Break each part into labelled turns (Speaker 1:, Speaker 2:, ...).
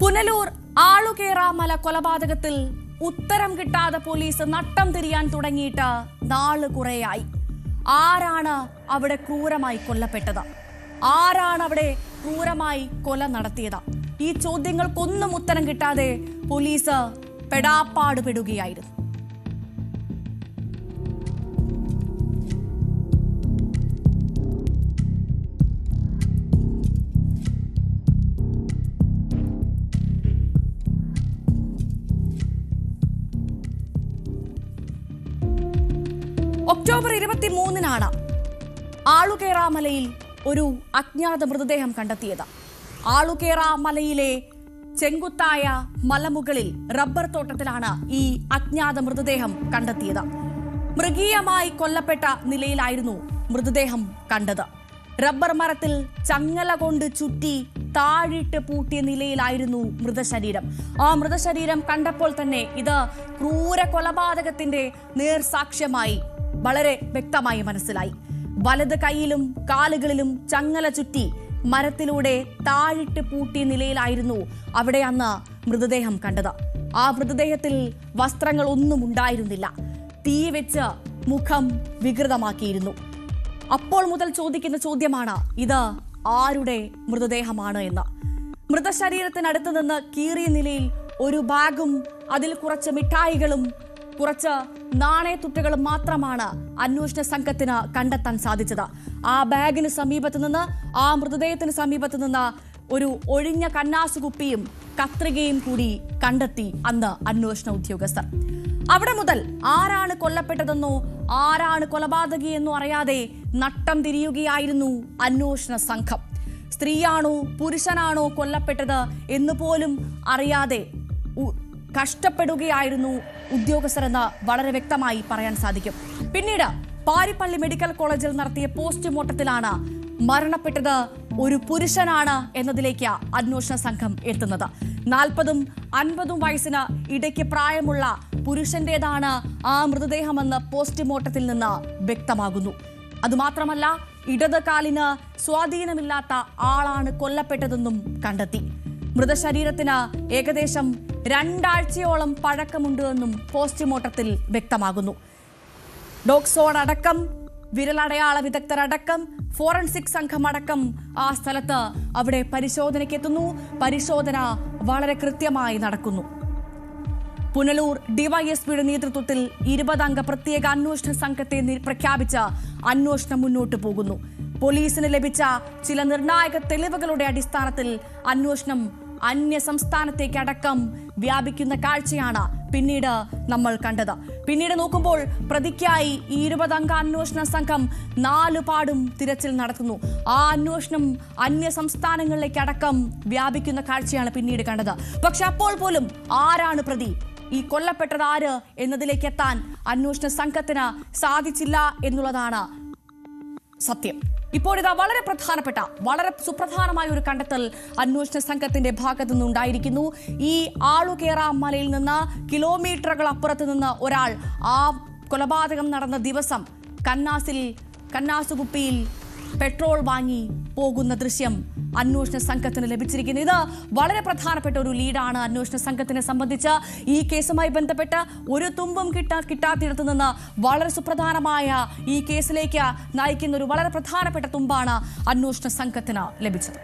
Speaker 1: പുനലൂർ ആളുകേറാമല കൊലപാതകത്തിൽ ഉത്തരം കിട്ടാതെ പോലീസ് നട്ടം തിരിയാൻ തുടങ്ങിയിട്ട് നാൾ കുറേയായി. ആരാണ് അവിടെ ക്രൂരമായി കൊല്ലപ്പെട്ടത്? ആരാണ് അവിടെ ക്രൂരമായി കൊല നടത്തിയത്? ഈ ചോദ്യങ്ങൾക്കൊന്നും ഉത്തരം കിട്ടാതെ പോലീസ് പെടാപ്പാട് ഒക്ടോബർ ഇരുപത്തി മൂന്നിനാണ് ആളുകേറ മലയിൽ ഒരു അജ്ഞാത മൃതദേഹം കണ്ടെത്തിയത്. ആളുകേറ മലയിലെ ചെങ്കുത്തായ മലമുകളിൽ റബ്ബർ തോട്ടത്തിലാണ് ഈ അജ്ഞാത മൃതദേഹം കണ്ടെത്തിയത്. മൃഗീയമായി കൊല്ലപ്പെട്ട നിലയിലായിരുന്നു മൃതദേഹം കണ്ടത്. റബ്ബർ മരത്തിൽ ചങ്ങല കൊണ്ട് ചുറ്റി താഴിട്ട് പൂട്ടിയ നിലയിലായിരുന്നു മൃതശരീരം. ആ മൃതശരീരം കണ്ടപ്പോൾ തന്നെ ഇത് ക്രൂര കൊലപാതകത്തിന്റെ നേർസാക്ഷ്യമായി വളരെ വ്യക്തമായി മനസ്സിലായി. വലത് കൈയിലും കാലുകളിലും ചങ്ങല ചുറ്റി മരത്തിലൂടെ താഴിട്ട് പൂട്ടിയ നിലയിലായിരുന്നു അവിടെ അന്ന് മൃതദേഹം കണ്ടത്. ആ മൃതദേഹത്തിൽ വസ്ത്രങ്ങൾ ഒന്നും ഉണ്ടായിരുന്നില്ല. തീ വെച്ച് മുഖം വികൃതമാക്കിയിരുന്നു. അപ്പോൾ മുതൽ ചോദിക്കുന്ന ചോദ്യമാണ് ഇത് ആരുടെ മൃതദേഹമാണ് എന്ന്. മൃതശരീരത്തിനടുത്ത് നിന്ന് കീറിയ നിലയിൽ ഒരു ബാഗും അതിൽ കുറച്ച് മിഠായികളും കുറച്ച് നാണയത്തുട്ടുകൾ മാത്രമാണ് അന്വേഷണ സംഘത്തിന് കണ്ടെത്താൻ സാധിച്ചത്. ആ ബാഗിന് സമീപത്ത് നിന്ന് ആ മൃതദേഹത്തിന് സമീപത്ത് നിന്ന് ഒരു ഒഴിഞ്ഞ കന്നാസുകുപ്പിയും കത്രികയും കൂടി കണ്ടെത്തി അന്ന് അന്വേഷണ ഉദ്യോഗസ്ഥർ. അവിടെ മുതൽ ആരാണ് കൊല്ലപ്പെട്ടതെന്നോ ആരാണ് കൊലപാതകിയെന്നോ അറിയാതെ നട്ടം തിരിയുകയായിരുന്നു അന്വേഷണ സംഘം. സ്ത്രീയാണോ പുരുഷനാണോ കൊല്ലപ്പെട്ടത് എന്ന് പോലും അറിയാതെ കഷ്ടപ്പെടുകയായിരുന്നു ഉദ്യോഗസ്ഥരെന്ന് വളരെ വ്യക്തമായി പറയാൻ സാധിക്കും. പിന്നീട് പാരിപ്പള്ളി മെഡിക്കൽ കോളേജിൽ നടത്തിയ പോസ്റ്റ്മോർട്ടത്തിലാണ് മരണപ്പെട്ടത് ഒരു പുരുഷനാണ് എന്നതിലേക്ക് അന്വേഷണ സംഘം എത്തുന്നത്. നാൽപ്പതും അൻപതും വയസ്സിന് ഇടയ്ക്ക് പ്രായമുള്ള പുരുഷന്റേതാണ് ആ മൃതദേഹമെന്ന് പോസ്റ്റ്മോർട്ടത്തിൽ നിന്ന് വ്യക്തമാകുന്നു. അതുമാത്രമല്ല ഇടത് കാലിന് സ്വാധീനമില്ലാത്ത ആളാണ് കൊല്ലപ്പെട്ടതെന്നും കണ്ടെത്തി. മൃതശരീരത്തിന് ഏകദേശം രണ്ടാഴ്ചയോളം പഴക്കമുണ്ട് എന്നും പോസ്റ്റ്മോർട്ടത്തിൽ വ്യക്തമാകുന്നു. ഡോക്സോൺ അടക്കം വിരലടയാള വിദഗ്ധരടക്കം ഫോറൻസിക് സംഘം അടക്കം ആ സ്ഥലത്ത് അവിടെ പരിശോധനയ്ക്ക് എത്തുന്നു പരിശോധന വളരെ കൃത്യമായി നടക്കുന്നു. പുനലൂർ ഡിവൈഎസ്പിയുടെ നേതൃത്വത്തിൽ ഇരുപതംഗ പ്രത്യേക അന്വേഷണ സംഘത്തെ പ്രഖ്യാപിച്ച അന്വേഷണം മുന്നോട്ടു പോകുന്നു. പോലീസിന് ലഭിച്ച ചില നിർണായക തെളിവുകളുടെ അടിസ്ഥാനത്തിൽ അന്വേഷണം അന്യ സംസ്ഥാനത്തേക്ക് അടക്കം വ്യാപിക്കുന്ന കാഴ്ചയാണ് പിന്നീട് നമ്മൾ കണ്ടത്. പിന്നീട് നോക്കുമ്പോൾ പ്രതിക്കായി ഈ ഇരുപതംഗ അന്വേഷണ സംഘം നാലു പാടും തിരച്ചിൽ നടത്തുന്നു. ആ അന്വേഷണം അന്യ സംസ്ഥാനങ്ങളിലേക്ക് അടക്കം വ്യാപിക്കുന്ന കാഴ്ചയാണ് പിന്നീട് കണ്ടത്. പക്ഷെ അപ്പോൾ പോലും ആരാണ് പ്രതി? ഈ കൊല്ലപ്പെട്ടത് ആര് എന്നതിലേക്ക് എത്താൻ അന്വേഷണ സംഘത്തിന് സാധിച്ചില്ല എന്നുള്ളതാണ് സത്യം. ഇപ്പോൾ ഇതാ വളരെ പ്രധാനപ്പെട്ട വളരെ സുപ്രധാനമായ ഒരു കണ്ടെത്തൽ അന്വേഷണ സംഘത്തിന്റെ ഭാഗത്തു നിന്നുണ്ടായിരിക്കുന്നു ഈ ആളുകേറ മലയിൽ നിന്ന് കിലോമീറ്ററുകൾ അപ്പുറത്ത് നിന്ന് ഒരാൾ ആ കൊലപാതകം നടന്ന ദിവസം കന്നാസിൽ കന്നാസ് കുപ്പിയിൽ പെട്രോൾ വാങ്ങി പോകുന്ന ദൃശ്യം അന്വേഷണ സംഘത്തിന് ലഭിച്ചിരിക്കുന്നു. ഇത് വളരെ പ്രധാനപ്പെട്ട ഒരു ലീഡാണ് അന്വേഷണ സംഘത്തിനെ സംബന്ധിച്ച് ഈ കേസുമായി ബന്ധപ്പെട്ട് ഒരു തുമ്പും കിട്ടാ കിട്ടാത്തിടത്തു നിന്ന് വളരെ സുപ്രധാനമായ ഈ കേസിലേക്ക് നയിക്കുന്ന ഒരു വളരെ പ്രധാനപ്പെട്ട തുമ്പാണ് അന്വേഷണ സംഘത്തിന് ലഭിച്ചത്.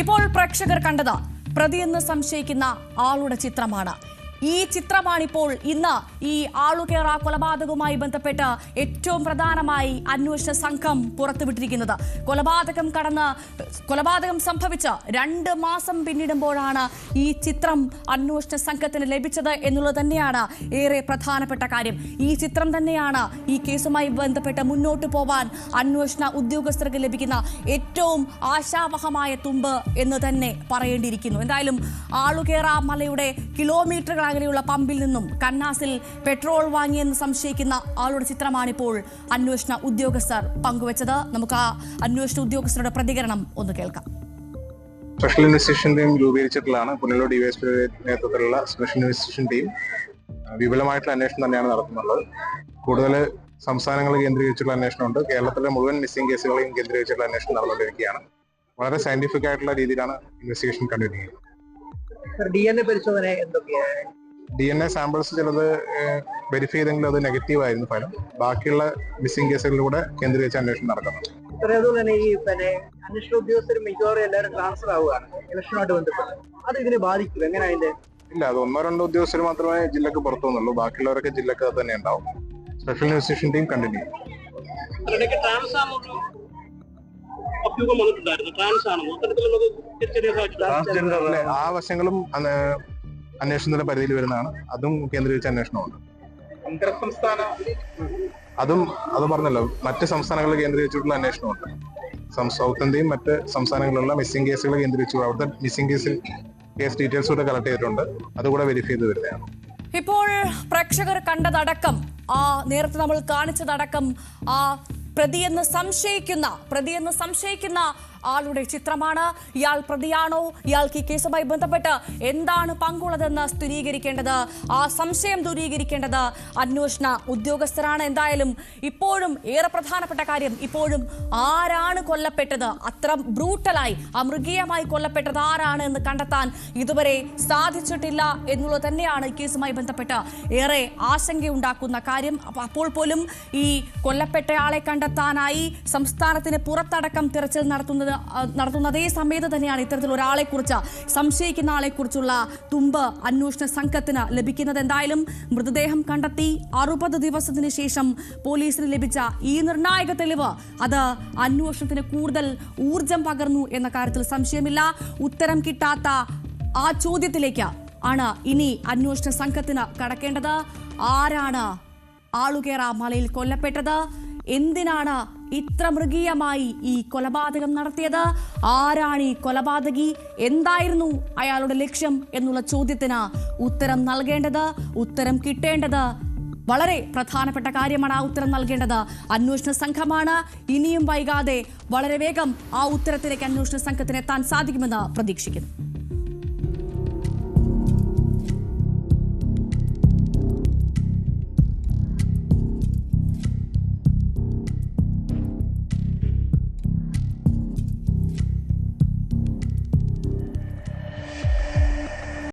Speaker 1: ഇപ്പോൾ പ്രേക്ഷകർ കണ്ടത് പ്രതിയെന്ന് സംശയിക്കുന്ന ആളുടെ ചിത്രമാണ്. ഈ ചിത്രമാണിപ്പോൾ ഇന്ന് ഈ ആളുകേറ കൊലപാതകവുമായി ബന്ധപ്പെട്ട് ഏറ്റവും പ്രധാനമായി അന്വേഷണ സംഘം പുറത്തുവിട്ടിരിക്കുന്നത്. കൊലപാതകം കടന്ന് കൊലപാതകം സംഭവിച്ച രണ്ട് മാസം പിന്നിടുമ്പോഴാണ് ഈ ചിത്രം അന്വേഷണ സംഘത്തിന് ലഭിച്ചത് എന്നുള്ളത് തന്നെയാണ് ഏറെ പ്രധാനപ്പെട്ട കാര്യം. ഈ ചിത്രം തന്നെയാണ് ഈ കേസുമായി ബന്ധപ്പെട്ട് മുന്നോട്ട് പോവാൻ അന്വേഷണ ഉദ്യോഗസ്ഥർക്ക് ലഭിക്കുന്ന ഏറ്റവും ആശാവഹമായ തുമ്പ് എന്ന് തന്നെ പറയേണ്ടിയിരിക്കുന്നു. എന്തായാലും ആളുകേറ മലയുടെ കിലോമീറ്ററുകൾ അകലെയുള്ള പമ്പിൽ നിന്നും കണ്ണാസിൽ പെട്രോൾ വാങ്ങിയെന്ന് സംശയിക്കുന്ന ആളുടെ ചിത്രമാണിപ്പോൾ അന്വേഷണ ഉദ്യോഗസ്ഥർ പങ്കുവച്ചത്. നമുക്ക് ആ അന്വേഷണ ഉദ്യോഗസ്ഥരുടെ പ്രതികരണം ഒന്ന് കേൾക്കാം.
Speaker 2: സ്പെഷ്യൽ ഇൻവെസ്റ്റിഗേഷൻ ടീം രൂപീകരിച്ചിട്ടുള്ളതാണ്. പുനലൂർ ഡിവൈഎസ്പിയുടെ നേതൃത്വത്തിലുള്ള സ്പെഷ്യൽ ഇൻവെസ്റ്റിഗേഷൻ ടീം വിപുലമായിട്ടുള്ള അന്വേഷണം തന്നെയാണ് നടത്തുന്നുള്ളത്. കൂടുതൽ സംസ്ഥാനങ്ങൾ കേന്ദ്രീകരിച്ചുള്ള അന്വേഷണമുണ്ട്. കേരളത്തിലെ മുഴുവൻ മിസ്സിംഗ് കേസുകളെയും കേന്ദ്രീകരിച്ചുള്ള അന്വേഷണം നടന്നുകൊണ്ടിരിക്കുകയാണ്. വളരെ സയന്റിഫിക് ആയിട്ടുള്ള രീതിയിലാണ് ഇൻവെസ്റ്റിഗേഷൻ കണ്ടിന്യൂ ചെയ്യുന്നത്.
Speaker 3: ഡി എൻ എ പരിശോധന എന്തൊക്കെയാണ്?
Speaker 2: ഡി എൻ എ സാമ്പിൾസ് ചിലത് വെരിഫൈ ചെയ്തെങ്കിൽ അത് നെഗറ്റീവ് ആയിരുന്നു ഫലം. ബാക്കിയുള്ള മിസ്സിംഗ് കേസുകളിലൂടെ കേന്ദ്രീകരിച്ച അന്വേഷണം
Speaker 3: നടക്കുന്നത് അതുപോലെ തന്നെ ഈ പിന്നെ അന്വേഷണ ഉദ്യോഗസ്ഥർ മിക്കവാറും എല്ലാവരും ട്രാൻസ്ഫർ ആവുകയാണ്. ഇലക്ഷനുമായിട്ട് ബന്ധപ്പെട്ട്. അത് ഇതിനെ ബാധിക്കും എങ്ങനെ അതിന്റെ?
Speaker 2: ഇല്ല അത് ഒന്നോ രണ്ടോ ഉദ്യോഗസ്ഥർ മാത്രമേ ജില്ലക്ക് പുറത്തു വന്നുള്ളൂ ബാക്കിയുള്ളവരൊക്കെ ജില്ലക്ക് തന്നെ ഉണ്ടാവും സ്പെഷ്യൽ ഇൻവെസ്റ്റിഗേഷൻ ടീം കണ്ടിന്യൂ
Speaker 4: അഭ്യൂഹം വന്നിട്ടുണ്ടായിരുന്നു. ട്രാൻസ് ആണെന്ന്
Speaker 2: ആ വശങ്ങളും അന്വേഷണത്തിന്റെ പരിധിയിൽ വരുന്നതാണ്. അതും കേന്ദ്രീകരിച്ച അന്വേഷണമുണ്ട്
Speaker 4: സംസ്ഥാന
Speaker 2: അതും അത് പറഞ്ഞല്ലോ മറ്റ് സംസ്ഥാനങ്ങൾ കേന്ദ്രീകരിച്ചിട്ടുള്ള അന്വേഷണമുണ്ട്. സം- സൗത്ത് ഇന്ത്യയും മറ്റ് സംസ്ഥാനങ്ങളിലുള്ള മിസ്സിംഗ് കേസുകൾ കേന്ദ്രീകരിച്ചു. അവിടുത്തെ മിസ്സിംഗ് കേസിൽ കേസ് ഡീറ്റെയിൽസ് കൂടെ കളക്ട് ചെയ്തിട്ടുണ്ട്. അതുകൂടെ വെരിഫൈ ചെയ്ത് വരുന്നതാണ്
Speaker 1: ഇപ്പോൾ പ്രേക്ഷകർ കണ്ടതടക്കം ആ നേരത്തെ നമ്മൾ കാണിച്ചതടക്കം ആ പ്രതിയെന്ന് സംശയിക്കുന്ന പ്രതിയെന്ന് സംശയിക്കുന്ന ആളുടെ ചിത്രമാണ്. ഇയാൾ പ്രതിയാണോ? ഇയാൾക്ക് ഈ കേസുമായി ബന്ധപ്പെട്ട് എന്താണ് പങ്കുള്ളതെന്ന് സ്ഥിരീകരിക്കേണ്ടത്? ആ സംശയം ദൂരീകരിക്കേണ്ടത് അന്വേഷണ ഉദ്യോഗസ്ഥരാണ്. എന്തായാലും ഇപ്പോഴും ഏറെ പ്രധാനപ്പെട്ട കാര്യം ഇപ്പോഴും ആരാണ് കൊല്ലപ്പെട്ടത്? അത്ര ബ്രൂട്ടലായി അമൃഗീയമായി കൊല്ലപ്പെട്ടത് ആരാണ് എന്ന് കണ്ടെത്താൻ ഇതുവരെ സാധിച്ചിട്ടില്ല എന്നുള്ളത് തന്നെയാണ് കേസുമായി ബന്ധപ്പെട്ട് ഏറെ ആശങ്കയുണ്ടാക്കുന്ന കാര്യം. അപ്പോൾ പോലും ഈ കൊല്ലപ്പെട്ടയാളെ കണ്ടെത്താനായി സംസ്ഥാനത്തിന് പുറത്തടക്കം തിരച്ചിൽ നടത്തുന്നത് നടത്തുന്ന അതേ സമയത്ത് തന്നെയാണ് ഇത്തരത്തിൽ ഒരാളെ കുറിച്ച് സംശയിക്കുന്ന ആളെ കുറിച്ചുള്ള തുമ്പ് അന്വേഷണ സംഘത്തിന് ലഭിക്കുന്നത്. എന്തായാലും മൃതദേഹം കണ്ടെത്തി അറുപത് ദിവസത്തിന് ശേഷം പോലീസിന് ലഭിച്ച ഈ നിർണായക തെളിവ് അത് അന്വേഷണത്തിന് കൂടുതൽ ഊർജം പകർന്നു എന്ന കാര്യത്തിൽ സംശയമില്ല. ഉത്തരം കിട്ടാത്ത ആ ചോദ്യത്തിലേക്ക് ആണ് ഇനി അന്വേഷണ സംഘത്തിന് കടക്കേണ്ടത്. ആരാണ് ആളുകേറ മലയിൽ കൊല്ലപ്പെട്ടത്? എന്തിനാണ് ഇത്ര മൃഗീയമായി ഈ കൊലപാതകം നടത്തിയത്? ആരാണ് ഈ കൊലപാതകി? എന്തായിരുന്നു അയാളുടെ ലക്ഷ്യം എന്നുള്ള ചോദ്യത്തിന് ഉത്തരം നൽകേണ്ടത് ഉത്തരം കിട്ടേണ്ടത്? വളരെ പ്രധാനപ്പെട്ട കാര്യമാണ് ആ ഉത്തരം നൽകേണ്ടത്. അന്വേഷണ സംഘമാണ്. ഇനിയും വൈകാതെ വളരെ വേഗം ആ ഉത്തരത്തിലേക്ക് അന്വേഷണ സംഘത്തിന് എത്താൻ സാധിക്കുമെന്ന് പ്രതീക്ഷിക്കുന്നു.